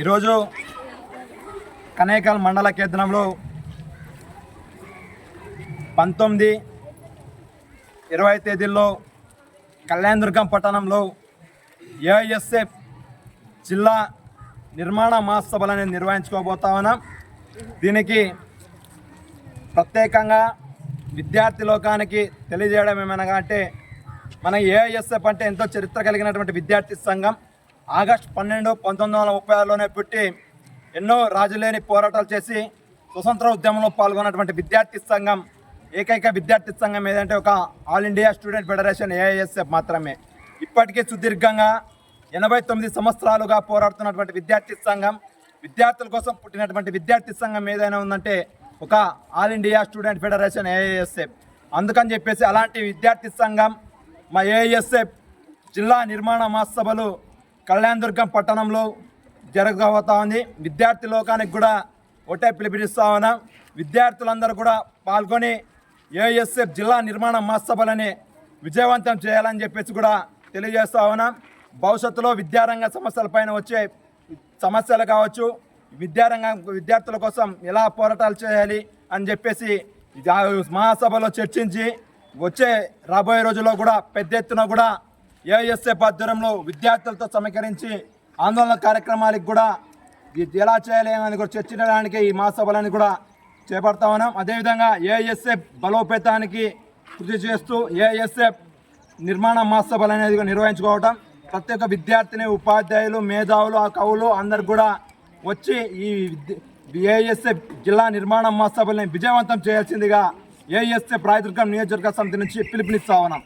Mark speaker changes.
Speaker 1: ఈరోజు కనేకల్ మండల కేంద్రంలో పంతొమ్మిది ఇరవై తేదీల్లో కళ్యాణదుర్గం పట్టణంలో ఏఎస్ఎఫ్ జిల్లా నిర్మాణ మహోత్సవాలని నిర్వహించుకోబోతా ఉన్నాం. దీనికి ప్రత్యేకంగా విద్యార్థి లోకానికి తెలియజేయడం ఏమనగా అంటే మన ఏఐఎస్ఎఫ్ అంటే ఎంతో చరిత్ర కలిగినటువంటి విద్యార్థి సంఘం. ఆగస్టు పన్నెండు పంతొమ్మిది వందల ముప్పై ఆరులోనే పుట్టి ఎన్నో రాజులేని పోరాటాలు చేసి స్వతంత్ర ఉద్యమంలో పాల్గొన్నటువంటి విద్యార్థి సంఘం ఏకైక విద్యార్థి సంఘం ఏదంటే ఒక all India student federation AISF మాత్రమే. ఇప్పటికీ సుదీర్ఘంగా ఎనభై తొమ్మిది సంవత్సరాలుగా పోరాడుతున్నటువంటి విద్యార్థి సంఘం విద్యార్థుల కోసం పుట్టినటువంటి విద్యార్థి సంఘం ఏదైనా ఉందంటే ఒక all India student federation AISF. అందుకని చెప్పేసి అలాంటి విద్యార్థి సంఘం మా ఏఐఎస్ఎఫ్ జిల్లా నిర్మాణ మహాసభలు కళ్యాణదుర్గం పట్టణంలో జరగబోతా ఉంది. విద్యార్థి లోకానికి కూడా ఒకటే పిలిపిస్తా ఉన్నాం. విద్యార్థులందరూ కూడా పాల్గొని ఏఎస్ఎఫ్ జిల్లా నిర్మాణ మహాసభలని విజయవంతం చేయాలని చెప్పేసి కూడా తెలియజేస్తా ఉన్నాం. భవిష్యత్తులో విద్యారంగ సమస్యలపైన వచ్చే సమస్యలు కావచ్చు విద్యారంగ విద్యార్థుల కోసం ఎలా పోరాటాలు చేయాలి అని చెప్పేసి మహాసభలో చర్చించి వచ్చే రాబోయే రోజుల్లో కూడా పెద్ద ఎత్తున కూడా ఏఎస్ఎఫ్ ఆధ్వర్యంలో విద్యార్థులతో సమీకరించి ఆందోళన కార్యక్రమాలకు కూడా ఇది ఎలా చేయలేమని కూడా చర్చించడానికి ఈ మహాసభలని కూడా చేపడతా ఉన్నాం. అదేవిధంగా ఏఎస్ఎఫ్ బలోపేతానికి కృషి చేస్తూ ఏఎస్ఎఫ్ నిర్మాణ మహాసభలు అనేది కూడా నిర్వహించుకోవటం. ప్రతి ఒక్క విద్యార్థిని ఉపాధ్యాయులు మేధావులు ఆ కవులు అందరు కూడా వచ్చి ఈ ఏఎస్ఎఫ్ జిల్లా నిర్మాణ మహాసభల్ని విజయవంతం చేయాల్సిందిగా ఏఎస్ఎఫ్ రాయదుర్గం నియోజకవర్గ సమితి నుంచి పిలుపునిస్తా ఉన్నాం.